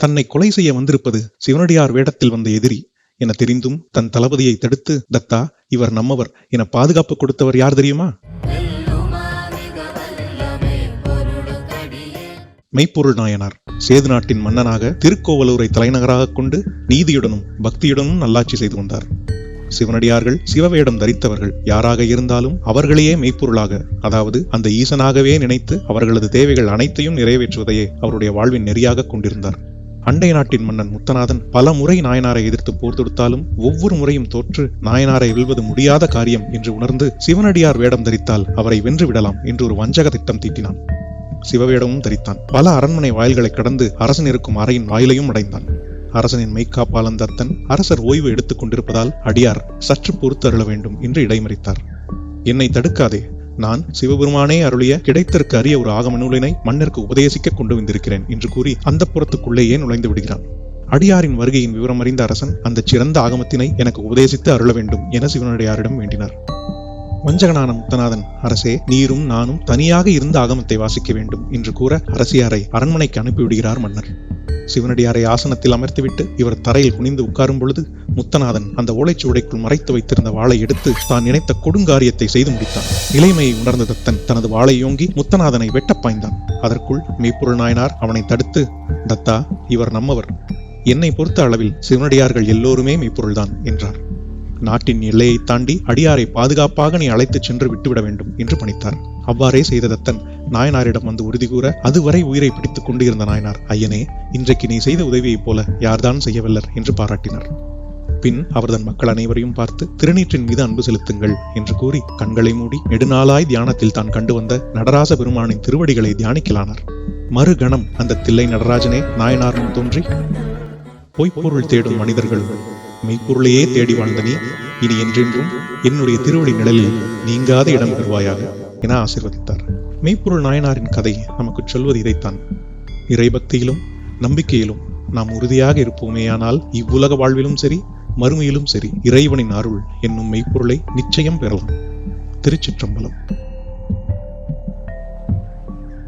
தன்னை கொலை செய்ய வந்திருப்பது சிவனடியார் வேடத்தில் வந்த எதிரி என தெரிந்தும் தன் தளபதியை தடுத்து தத்தா இவர் நம்மவர் என பாதுகாப்பு கொடுத்தவர் யார் தெரியுமா? மெய்ப்பொருள் நாயனார். சேது நாட்டின் மன்னனாக திருக்கோவலூரை தலைநகராக கொண்டு நீதியுடனும் பக்தியுடனும் நல்லாட்சி செய்து வந்தார். சிவனடியார்கள் சிவவேடம் தரித்தவர்கள் யாராக இருந்தாலும் அவர்களையே மெய்ப்பொருளாக அதாவது அந்த ஈசனாகவே நினைத்து அவர்களது தேவைகள் அனைத்தையும் நிறைவேற்றுவதையே அவருடைய வாழ்வின் நெறியாக கொண்டிருந்தார். அண்டை நாட்டின் மன்னன் முத்தநாதன் பல முறை நாயனாரை எதிர்த்து போர் தொடுத்தாலும் ஒவ்வொரு முறையும் தோற்று நாயனாரை வெல்வது முடியாத காரியம் என்று உணர்ந்து சிவனடியார் வேடம் தரித்தால் அவரை வென்று விடலாம் என்று ஒரு வஞ்சக திட்டம் தீட்டினான். சிவவேடமும் தரித்தான். பல அரண்மனை வாயில்களை கடந்து அரசன் இருக்கும் அறையின் வாயிலையும் அடைந்தான். அரசனின் மெய்க்காப்பாளன் தத்தன் அரசர் ஓய்வு எடுத்துக் கொண்டிருப்பதால் அடியார் சற்று பொறுத்தருள வேண்டும் என்று இடைமறித்தார். என்னை தடுக்காதே நான் சிவபெருமானே அருளிய கிடைத்தற்கு அரிய ஒரு ஆகம நூலினை மன்னருக்கு உபதேசிக்க கொண்டு வந்திருக்கிறேன் என்று கூறி அந்த புறத்துக்குள்ளேயே நுழைந்து விடுகிறான். அடியாரின் வருகையின் விவரம் அறிந்த அரசன் அந்த சிறந்த ஆகமத்தினை எனக்கு உபதேசித்து அருள வேண்டும் என சிவனடியாரிடம் வேண்டினார். வஞ்சகனான முத்தநாதன் அரசே நீரும் நானும் தனியாக இருந்த ஆகமத்தை வாசிக்க வேண்டும் என்று கூற அரசியாரை அரண்மனைக்கு அனுப்பிவிடுகிறார் மன்னர். சிவனடியாரை ஆசனத்தில் அமர்த்திவிட்டு இவர் தரையில் குனிந்து உட்காரும் பொழுது முத்தநாதன் அந்த ஓலைச்சுவடைக்குள் மறைத்து வைத்திருந்த வாளை எடுத்து தான் நினைத்த கொடுங்காரியத்தை செய்து முடித்தான். நிலைமையை உணர்ந்த தத்தன் தனது வாளை யோங்கி முத்தநாதனை வெட்டப் பாய்ந்தான். அதற்குள் மெய்ப்பொருள் நாயனார் அவனை தடுத்து தத்தா இவர் நம்மவர். என்னை பொறுத்த அளவில் சிவனடியார்கள் எல்லோருமே மெய்ப்பொருள்தான் என்றார். நாட்டின் எல்லையை தாண்டி அடியாரை பாதுகாப்பாக நீ அழைத்துச் சென்று விட்டுவிட வேண்டும் என்று பணித்தார். அவ்வாறே செய்த தத்தன் நாயனாரிடம் வந்து உறுதி கூற அதுவரை உயிரை பிடித்துக் கொண்டு இருந்த நாயனார் ஐயனே இன்றைக்கு நீ செய்த உதவியைப் போல யார்தான் செய்யவல்லர் என்று பாராட்டினார். பின் அவர் தன் மக்கள் அனைவரையும் பார்த்து திருநீற்றின் மீது அன்பு செலுத்துங்கள் என்று கூறி கண்களை மூடி நெடுநாளாய் தியானத்தில் தான் கண்டு வந்த நடராச பெருமானின் திருவடிகளை தியானிக்கலானார். மறுகணம் அந்த தில்லை நடராஜனே நாயனார் தோன்றி பொய்ப்பொருள் தேடும் மனிதர்கள் மெய்ப்பொருளையே தேடி வாழ்ந்த நீ இனி என்றென்றும் என்னுடைய திருவடி நிழலில் நீங்காத இடம் பெறுவாயாக என ஆசிர்வதித்தார். மெய்ப்பொருள் நாயனாரின் கதை நமக்கு சொல்வது இதைத்தான். இறைபக்தியிலும் நம்பிக்கையிலும் நாம் உறுதியாக இருப்போமேயானால் இவ்வுலக வாழ்விலும் சரி மறுமையிலும் சரி இறைவனின் அருள் என்னும் மெய்ப்பொருளை நிச்சயம் பெறலாம். திருச்சிற்றம்பலம்.